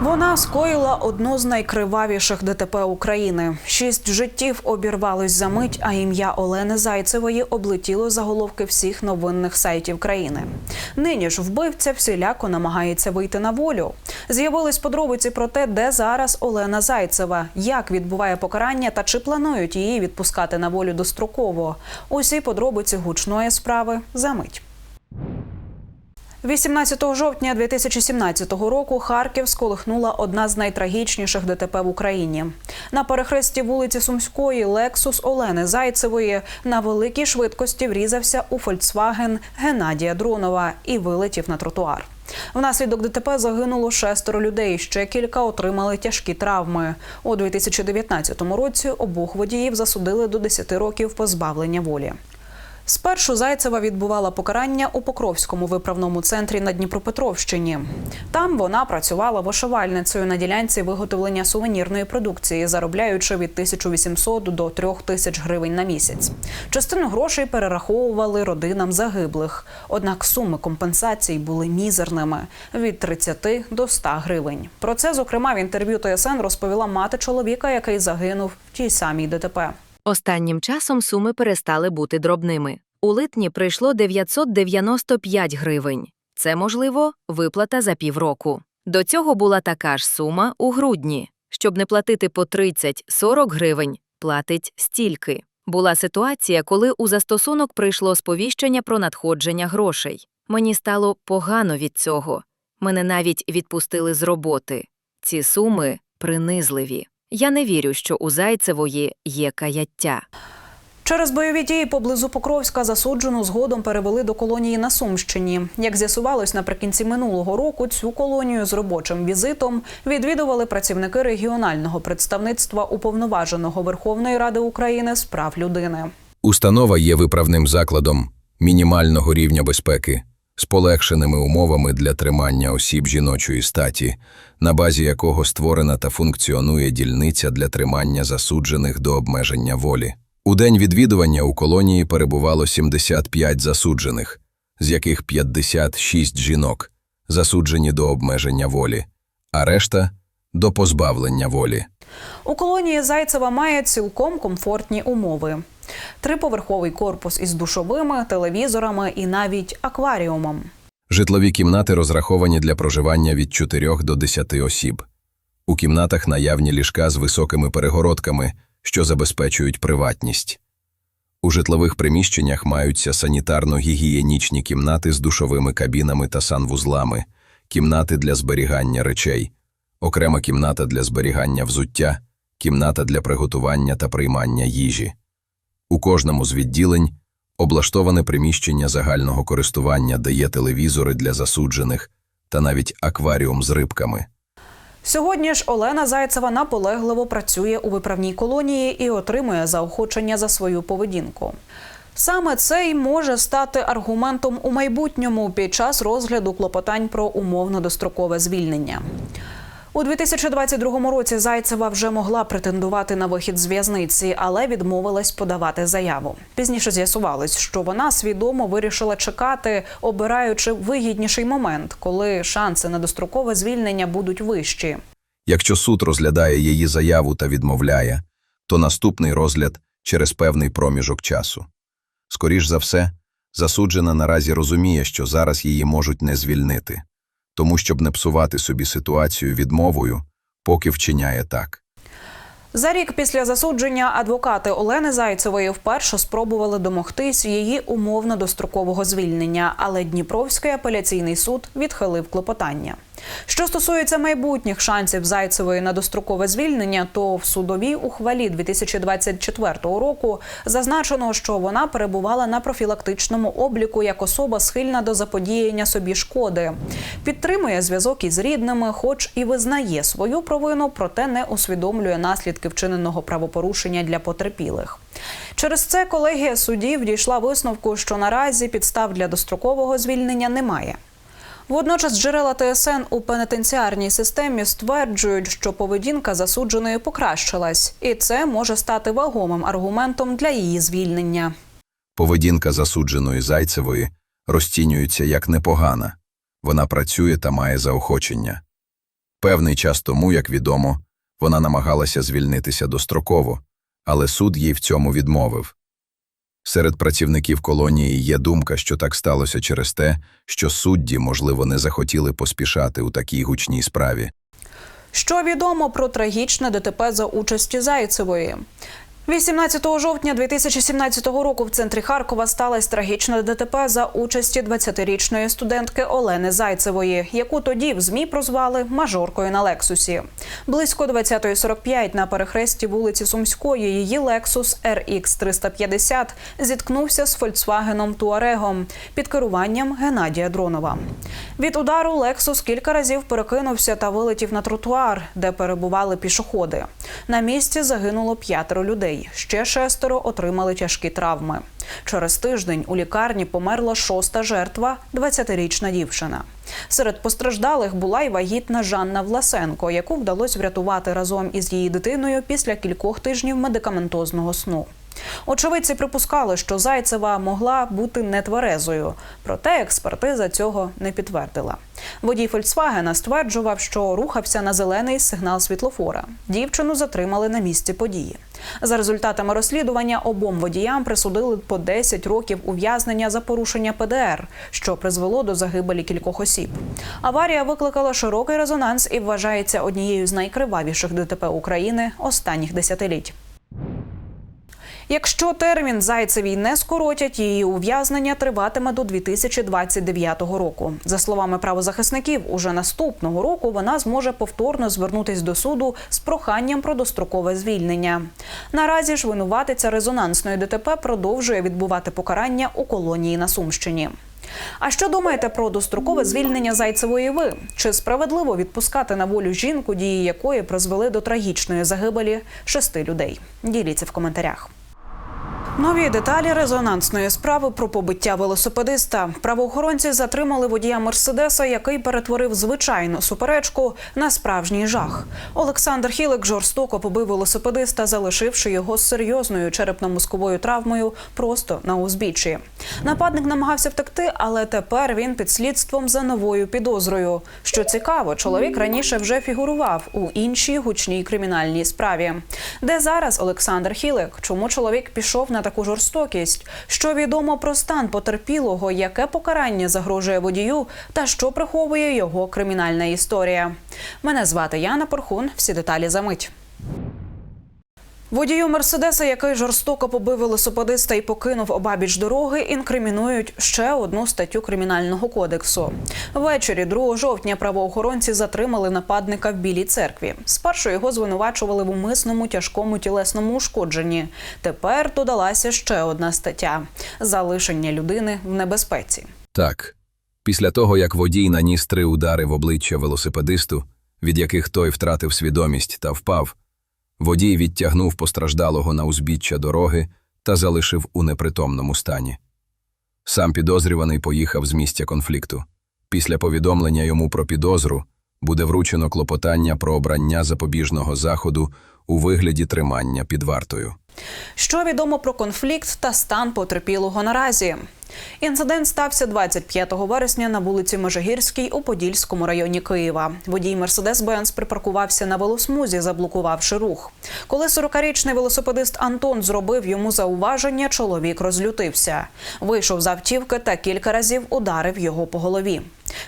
Вона скоїла одну з найкривавіших ДТП України. Шість життів обірвались за мить, а ім'я Олени Зайцевої облетіло заголовки всіх новинних сайтів країни. Нині ж вбивця всіляко намагається вийти на волю. З'явились подробиці про те, де зараз Олена Зайцева, як відбуває покарання та чи планують її відпускати на волю достроково. Усі подробиці гучної справи за мить. 18 жовтня 2017 року Харків сколихнула одна з найтрагічніших ДТП в Україні. На перехресті вулиці Сумської Лексус Олени Зайцевої на великій швидкості врізався у Фольксваген Геннадія Дронова і вилетів на тротуар. Внаслідок ДТП загинуло шестеро людей. Ще кілька отримали тяжкі травми. У 2019 році обох водіїв засудили до 10 років позбавлення волі. Спершу Зайцева відбувала покарання у Покровському виправному центрі на Дніпропетровщині. Там вона працювала вишивальницею на ділянці виготовлення сувенірної продукції, заробляючи від 1800 до 3000 гривень на місяць. Частину грошей перераховували родинам загиблих. Однак суми компенсацій були мізерними від 30 до 100 гривень. Про це, зокрема, в інтерв'ю ТСН розповіла мати чоловіка, який загинув в тій самій ДТП. Останнім часом суми перестали бути дробними. У липні прийшло 995 гривень. Це, можливо, виплата за півроку. До цього була така ж сума у грудні. Щоб не платити по 30-40 гривень, платить стільки. Була ситуація, коли у застосунок прийшло сповіщення про надходження грошей. Мені стало погано від цього. Мене навіть відпустили з роботи. Ці суми принизливі. Я не вірю, що у Зайцевої є каяття. Через бойові дії поблизу Покровська засуджену згодом перевели до колонії на Сумщині. Як з'ясувалось, наприкінці минулого року цю колонію з робочим візитом відвідували працівники регіонального представництва уповноваженого Верховної Ради України з прав людини. Установа є виправним закладом мінімального рівня безпеки з полегшеними умовами для тримання осіб жіночої статі, на базі якого створена та функціонує дільниця для тримання засуджених до обмеження волі. У день відвідування у колонії перебувало 75 засуджених, з яких 56 жінок, засуджені до обмеження волі, а решта до позбавлення волі. У колонії Зайцева має цілком комфортні умови: триповерховий корпус із душовими, телевізорами і навіть акваріумом. Житлові кімнати розраховані для проживання від 4 до 10 осіб. У кімнатах наявні ліжка з високими перегородками, що забезпечують приватність. У житлових приміщеннях маються санітарно-гігієнічні кімнати з душовими кабінами та санвузлами, кімнати для зберігання речей, окрема кімната для зберігання взуття, кімната для приготування та приймання їжі. У кожному з відділень облаштоване приміщення загального користування, де є телевізори для засуджених та навіть акваріум з рибками. Сьогодні ж Олена Зайцева наполегливо працює у виправній колонії і отримує заохочення за свою поведінку. Саме це й може стати аргументом у майбутньому під час розгляду клопотань про умовно дострокове звільнення. У 2022 році Зайцева вже могла претендувати на вихід з в'язниці, але відмовилась подавати заяву. Пізніше з'ясувалось, що вона свідомо вирішила чекати, обираючи вигідніший момент, коли шанси на дострокове звільнення будуть вищі. Якщо суд розглядає її заяву та відмовляє, то наступний розгляд через певний проміжок часу. Скоріш за все, засуджена наразі розуміє, що зараз її можуть не звільнити, тому щоб не псувати собі ситуацію відмовою, поки вчиняє так. За рік після засудження адвокати Олени Зайцевої вперше спробували домогтись її умовно дострокового звільнення, але Дніпровський апеляційний суд відхилив клопотання. Що стосується майбутніх шансів Зайцевої на дострокове звільнення, то в судовій ухвалі 2024 року зазначено, що вона перебувала на профілактичному обліку як особа схильна до заподіяння собі шкоди, підтримує зв'язок із рідними, хоч і визнає свою провину, проте не усвідомлює наслідки вчиненого правопорушення для потерпілих. Через це колегія суддів дійшла висновку, що наразі підстав для дострокового звільнення немає. Водночас джерела ТСН у пенітенціарній системі стверджують, що поведінка засудженої покращилась, і це може стати вагомим аргументом для її звільнення. Поведінка засудженої Зайцевої розцінюється як непогана. Вона працює та має заохочення. Певний час тому, як відомо, вона намагалася звільнитися достроково, але суд їй в цьому відмовив. Серед працівників колонії є думка, що так сталося через те, що судді, можливо, не захотіли поспішати у такій гучній справі. Що відомо про трагічне ДТП за участі Зайцевої? 18 жовтня 2017 року в центрі Харкова сталося трагічне ДТП за участі 20-річної студентки Олени Зайцевої, яку тоді в ЗМІ прозвали мажоркою на Лексусі. Близько 20.45 на перехресті вулиці Сумської її Lexus RX 350 зіткнувся з Фольксвагеном Туарегом під керуванням Геннадія Дронова. Від удару Lexus кілька разів перекинувся та вилетів на тротуар, де перебували пішоходи. На місці загинуло п'ятеро людей. Ще шестеро отримали тяжкі травми. Через тиждень у лікарні померла шоста жертва – 20-річна дівчина. Серед постраждалих була й вагітна Жанна Власенко, яку вдалося врятувати разом із її дитиною після кількох тижнів медикаментозного сну. Очевидці припускали, що Зайцева могла бути нетверезою, проте експертиза цього не підтвердила. Водій Фольксвагена стверджував, що рухався на зелений сигнал світлофора. Дівчину затримали на місці події. За результатами розслідування обом водіям присудили по 10 років ув'язнення за порушення ПДР, що призвело до загибелі кількох осіб. Аварія викликала широкий резонанс і вважається однією з найкривавіших ДТП України останніх десятиліть. Якщо термін Зайцевій не скоротять, її ув'язнення триватиме до 2029 року. За словами правозахисників, уже наступного року вона зможе повторно звернутись до суду з проханням про дострокове звільнення. Наразі ж винуватиця резонансної ДТП продовжує відбувати покарання у колонії на Сумщині. А що думаєте про дострокове звільнення Зайцевої ви? Чи справедливо відпускати на волю жінку, дії якої призвели до трагічної загибелі шести людей? Діліться в коментарях. Нові деталі резонансної справи про побиття велосипедиста. Правоохоронці затримали водія Мерседеса, який перетворив звичайну суперечку на справжній жах. Олександр Хілик жорстоко побив велосипедиста, залишивши його з серйозною черепно-мозковою травмою просто на узбіччі. Нападник намагався втекти, але тепер він під слідством за новою підозрою. Що цікаво, чоловік раніше вже фігурував у іншій гучній кримінальній справі. Де зараз Олександр Хілик? Чому чоловік пішов на таку жорстокість? Що відомо про стан потерпілого, яке покарання загрожує водію, та що приховує його кримінальна історія? Мене звати Яна Порхун. Всі деталі за мить. Водію Мерседеса, який жорстоко побив велосипедиста і покинув обабіч дороги, інкримінують ще одну статтю кримінального кодексу. Ввечері 2 жовтня правоохоронці затримали нападника в Білій церкві. Спершу його звинувачували в умисному тяжкому тілесному ушкодженні. Тепер додалася ще одна стаття залишення людини в небезпеці. Так, після того, як водій наніс три удари в обличчя велосипедисту, від яких той втратив свідомість та впав, водій відтягнув постраждалого на узбіччя дороги та залишив у непритомному стані. Сам підозрюваний поїхав з місця конфлікту. Після повідомлення йому про підозру буде вручено клопотання про обрання запобіжного заходу у вигляді тримання під вартою. Що відомо про конфлікт та стан потерпілого наразі? Інцидент стався 25 вересня на вулиці Межигірській у Подільському районі Києва. Водій Мерседес-Бенц припаркувався на велосмузі, заблокувавши рух. Коли 40-річний велосипедист Антон зробив йому зауваження, чоловік розлютився. Вийшов з автівки та кілька разів ударив його по голові.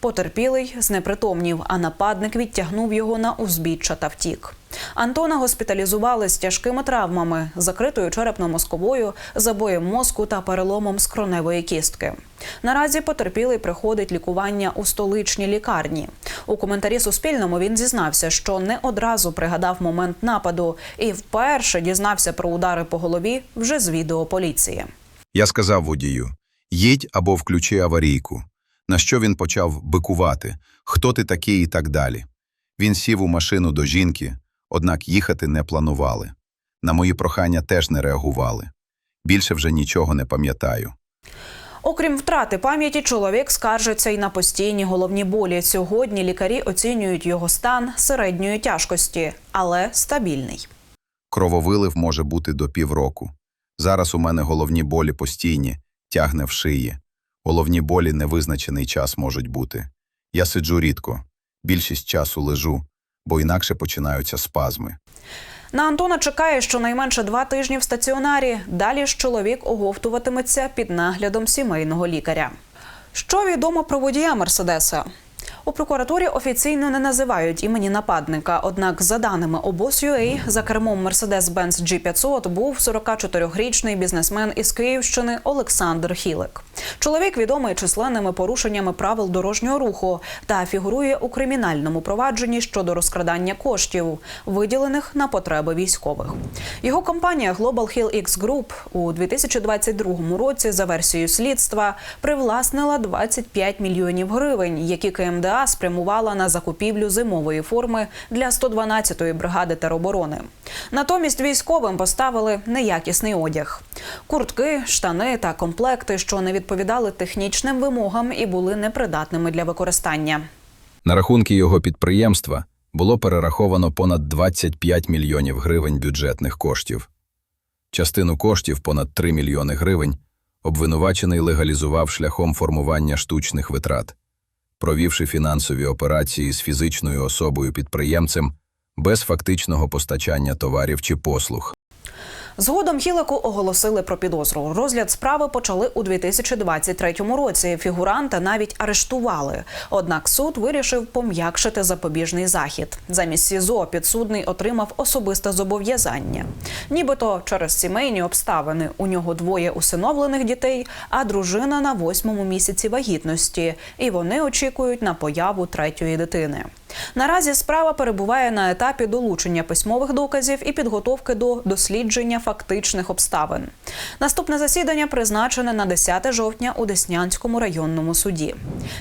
Потерпілий знепритомнів, а нападник відтягнув його на узбіччя та втік. Антона госпіталізували з тяжкими травмами, закритою черепно-мозковою, забоєм мозку та переломом скроневої кістки. Наразі потерпілий приходить лікування у столичній лікарні. У коментарі Суспільному він зізнався, що не одразу пригадав момент нападу і вперше дізнався про удари по голові вже з відео поліції. Я сказав водію: їдь або включи аварійку. На що він почав бикувати, хто ти такий і так далі. Він сів у машину до жінки, однак їхати не планували. На мої прохання теж не реагували. Більше вже нічого не пам'ятаю. Окрім втрати пам'яті, чоловік скаржиться й на постійні головні болі. Сьогодні лікарі оцінюють його стан середньої тяжкості, але стабільний. Крововилив може бути до півроку. Зараз у мене головні болі постійні, тягне в шиї. Головні болі невизначений час можуть бути. Я сиджу рідко, більшість часу лежу, бо інакше починаються спазми. На Антона чекає щонайменше два тижні в стаціонарі. Далі ж чоловік оговтуватиметься під наглядом сімейного лікаря. Що відомо про водія Мерседеса? У прокуратурі офіційно не називають імені нападника. Однак, за даними обоз.ua, за кермом Mercedes-Benz G500 був 44-річний бізнесмен із Київщини Олександр Хілик. Чоловік відомий численними порушеннями правил дорожнього руху та фігурує у кримінальному провадженні щодо розкрадання коштів, виділених на потреби військових. Його компанія Global Hill X Group у 2022 році за версією слідства привласнила 25 мільйонів гривень, які КМДА спрямувала на закупівлю зимової форми для 112-ї бригади тероборони. Натомість військовим поставили неякісний одяг: куртки, штани та комплекти, що не відповідали технічним вимогам і були непридатними для використання. На рахунки його підприємства було перераховано понад 25 мільйонів гривень бюджетних коштів. Частину коштів, понад 3 мільйони гривень, обвинувачений легалізував шляхом формування штучних витрат, провівши фінансові операції з фізичною особою-підприємцем без фактичного постачання товарів чи послуг. Згодом Хілику оголосили про підозру. Розгляд справи почали у 2023 році. Фігуранта навіть арештували. Однак суд вирішив пом'якшити запобіжний захід. Замість СІЗО підсудний отримав особисте зобов'язання. Нібито через сімейні обставини у нього двоє усиновлених дітей, а дружина на восьмому місяці вагітності, і вони очікують на появу третьої дитини. Наразі справа перебуває на етапі долучення письмових доказів і підготовки до дослідження фактичних обставин. Наступне засідання призначене на 10 жовтня у Деснянському районному суді.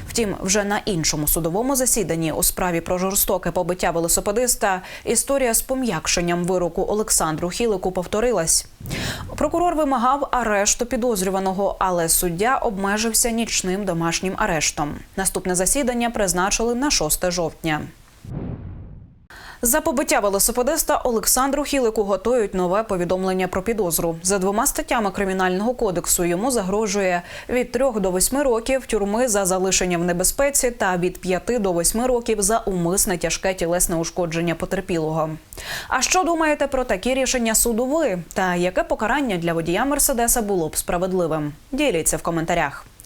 Втім, вже на іншому судовому засіданні у справі про жорстоке побиття велосипедиста історія з пом'якшенням вироку Олександру Хілику повторилась. Прокурор вимагав арешту підозрюваного, але суддя обмежився нічним домашнім арештом. Наступне засідання призначили на 6 жовтня. За побиття велосипедиста Олександру Хілику готують нове повідомлення про підозру. За двома статтями кримінального кодексу йому загрожує від 3 до 8 років тюрми за залишення в небезпеці та від 5 до 8 років за умисне тяжке тілесне ушкодження потерпілого. А що думаєте про такі рішення суду ви? Та яке покарання для водія Мерседеса було б справедливим? Діліться в коментарях.